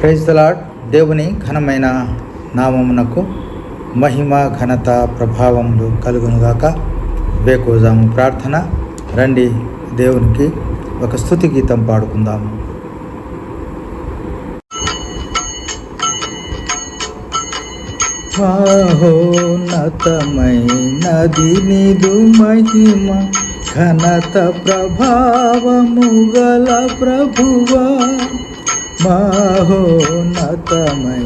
Praise lord దేవుని ఘనమైన నామమునకు మహిమ ఘనత ప్రభావములు కలుగునుగాక. వేకోజాము ప్రార్థన. రండి దేవునికి ఒక స్థుతి గీతం పాడుకుందాము. మహోన్నతమైనది నీదు మహిమ ఘనత ప్రభావము గల ప్రభువా. మహోన్నతమై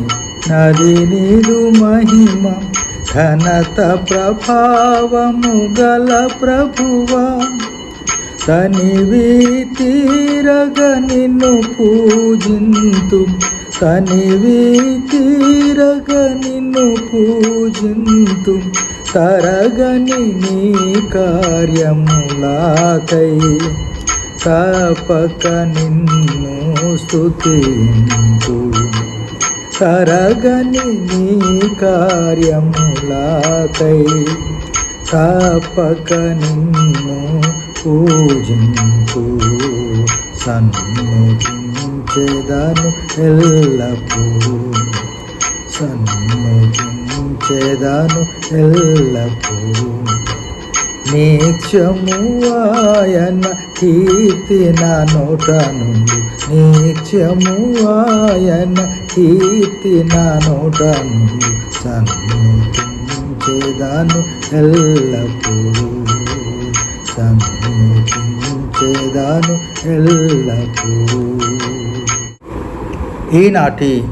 నది నీదు మహిమ ఘనత ప్రభావము గల ప్రభువా. తనివి తీరగ నిన్ను పూజింతు తనివి తీరగ నిన్ను పూజింతు తరగని నీ కార్యములాకై తపక నిన్ను స్తుతింతు తరగని నీ కార్యములాకై తపక నిన్ను పూజింతు సన్ముఖించెదను ఎల్లప్పుడూ సన్ముఖించెదను ఎల్లప్పుడూ నిత్యము ఆయన కీర్తి నా నోట నుండి. నిత్యము ఆయన కీర్తి నా నోట నుండి. సన్ముఖించేదాను ఎల్లప్పుడూ. సన్ముఖించేదాను ఎల్లప్పుడూ. ఈనాటి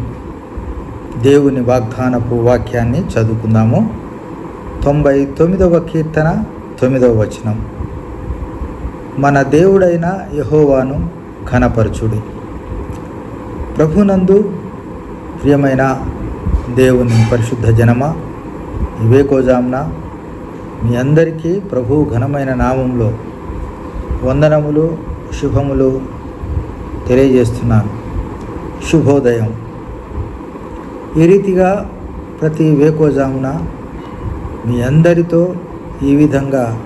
దేవుని వాగ్దానపు వాక్యాన్ని చదువుకుందాము. తొంభై తొమ్మిదవ కీర్తన తొమ్మిదవ వచనం. మన దేవుడైన యహోవాను ఘనపరచుడి. ప్రభునందు ప్రియమైన దేవుని పరిశుద్ధ జనమ వివేకోజామున మీ అందరికీ ప్రభు ఘనమైన నామంలో వందనములు శుభములు తెలియజేస్తున్నాను. శుభోదయం. ఈ రీతిగా ప్రతి వేకోజామున మీ అందరితో ఈ విధంగా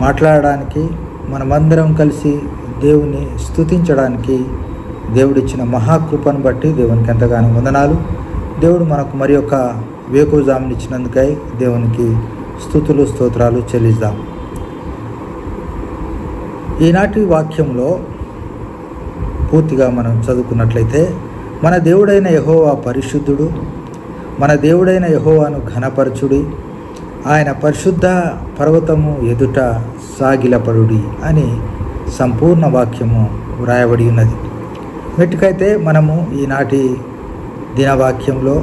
మాట్లాడడానికి మనమందరం కలిసి దేవుని స్తుతించడానికి దేవుడిచ్చిన మహాకృపను బట్టి దేవునికి ఎంతగానో వందనాలు. దేవుడు మనకు మరి యొక్క వేకుజామునిచ్చినందుకై దేవునికి స్థుతులు స్తోత్రాలు చెల్లిద్దాం. ఈనాటి వాక్యంలో పూర్తిగా మనం చదువుకున్నట్లయితే మన దేవుడైన యహోవా పరిశుద్ధుడు మన దేవుడైన యహోవాను ఘనపరచుడి ఆయన పరిశుద్ధ పర్వతము ఎదుట సాగిలపడుడి అని సంపూర్ణ వాక్యము వ్రాయబడి ఉన్నది. మెట్టుకైతే మనము ఈనాటి దినవాక్యంలో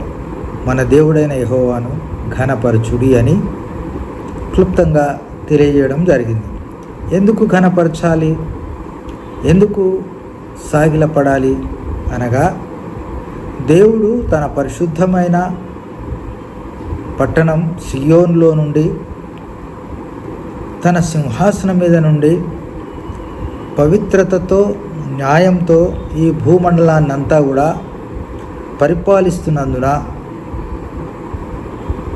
మన దేవుడైన యహోవాను ఘనపరచుడి అని క్లుప్తంగా తెలియజేయడం జరిగింది. ఎందుకు ఘనపరచాలి? ఎందుకు సాగిలపడాలి? అనగా దేవుడు తన పరిశుద్ధమైన పట్టణం సియోన్లో నుండి తన సింహాసనం మీద నుండి పవిత్రతతో న్యాయంతో ఈ భూమండలాన్నంతా కూడా పరిపాలిస్తున్నందున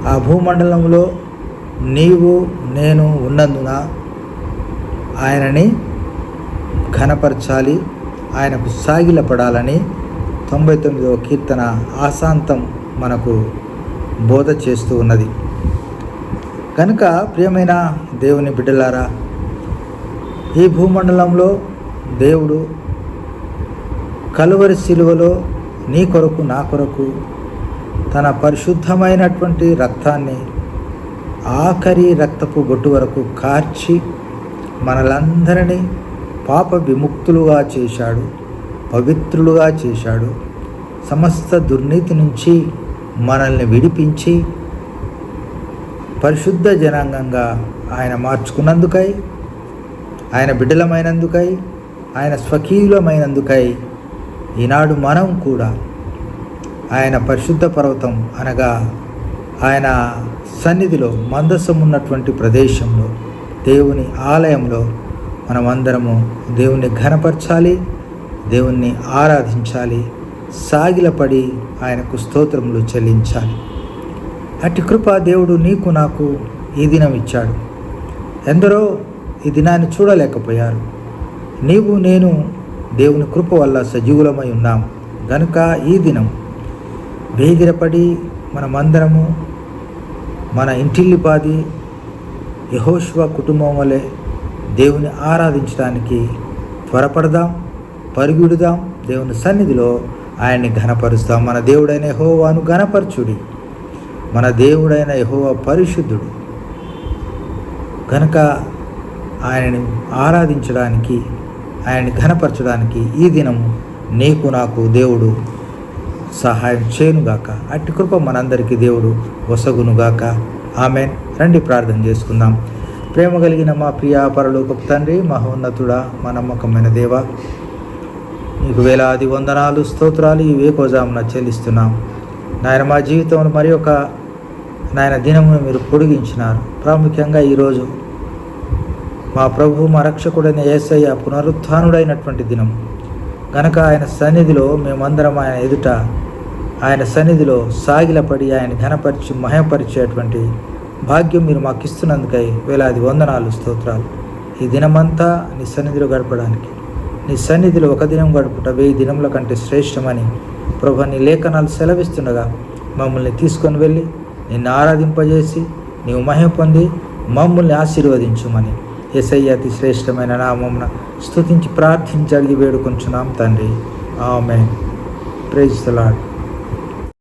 ఆ భూమండలంలో నీవు నేను ఉన్నందున ఆయనని ఘనపరచాలి ఆయనకు సాగిలపడాలని తొంభై తొమ్మిదవ కీర్తన ఆశాంతం మనకు బోధ చేస్తూ ఉన్నది. కనుక ప్రియమైన దేవుని బిడ్డలారా ఈ భూమండలంలో దేవుడు కలువరి శిలువలో నీ కొరకు నా కొరకు తన పరిశుద్ధమైనటువంటి రక్తాన్ని ఆఖరి రక్తపు బొట్టు వరకు కార్చి మనలందరినీ పాప విముక్తులుగా చేశాడు పవిత్రులుగా చేశాడు. సమస్త దుర్నీతి నుంచి మనల్ని విడిపించి పరిశుద్ధ జనాంగంగా ఆయన మార్చుకున్నందుకై ఆయన బిడ్డలమైనందుకై ఆయన స్వకీయులమైనందుకై ఈనాడు మనం కూడా ఆయన పరిశుద్ధ పర్వతం అనగా ఆయన సన్నిధిలో మందసం ఉన్నటువంటి ప్రదేశంలో దేవుని ఆలయంలో మనమందరము దేవుణ్ణి ఘనపరచాలి దేవుణ్ణి ఆరాధించాలి సాగిలపడి ఆయనకు స్తోత్రములు చెల్లించాలి. అట్టి కృప దేవుడు నీకు నాకు ఈ దినం ఇచ్చాడు. ఎందరో ఈ దినాన్ని చూడలేకపోయారు. నీవు నేను దేవుని కృప వల్ల సజీవులమై ఉన్నాం. గనుక ఈ దినం వేగిరపడి మనమందరము మన ఇంటిల్లిపాది యహోష్వ కుటుంబం వలె దేవుని ఆరాధించడానికి త్వరపడదాం పరుగుడుదాం దేవుని సన్నిధిలో ఆయన్ని ఘనపరుస్తాం. మన దేవుడైన యహోవాను ఘనపరచుడి. మన దేవుడైన యహోవా పరిశుద్ధుడు. కనుక ఆయనని ఆరాధించడానికి ఆయన్ని ఘనపరచడానికి ఈ దినము నీకు నాకు దేవుడు సహాయం చేయనుగాక అట్టి కృప మనందరికీ దేవుడు వసగునుగాక ఆమె రండి ప్రార్థన చేసుకుందాం. ప్రేమ కలిగిన మా ప్రియ పరలోకపు తండ్రి మహోన్నతుడా మా నమ్మకమైన దేవ నీకు వేలాది వందనాలు స్తోత్రాలు ఈ వేకోజామున చెల్లిస్తున్నాం. నాయన మా జీవితంలో మరి ఒక నాయన దినమును మీరు పొడిగించినారు. ప్రాముఖ్యంగా ఈరోజు మా ప్రభు మా రక్షకుడైన యేసయ్య పునరుత్థానుడైనటువంటి దినం కనుక ఆయన సన్నిధిలో మేమందరం ఆయన ఎదుట ఆయన సన్నిధిలో సాగిలపడి ఆయన ఘనపరిచి మహపరిచేటువంటి భాగ్యం మీరు మాకు ఇస్తున్నందుకై వేలాది వందనాలు స్తోత్రాలు. ఈ దినమంతా నీ సన్నిధిలో గడపడానికి నీ సన్నిధిలో ఒక దినం గడుపుట వెయ్యి దినముల కంటే శ్రేష్టమని ప్రభు నీ లేఖనాలు సెలవిస్తుండగా మమ్మల్ని తీసుకొని వెళ్ళి నిన్ను ఆరాధింపజేసి నీవు మహిమ పొంది మమ్మల్ని ఆశీర్వదించుమని. ఎస్ఐ అతి శ్రేష్టమైన నామమున స్థుతించి ప్రార్థించి అడిగి వేడుకొంచున్నాం తండ్రి. ఆమె ప్రైజ్ ద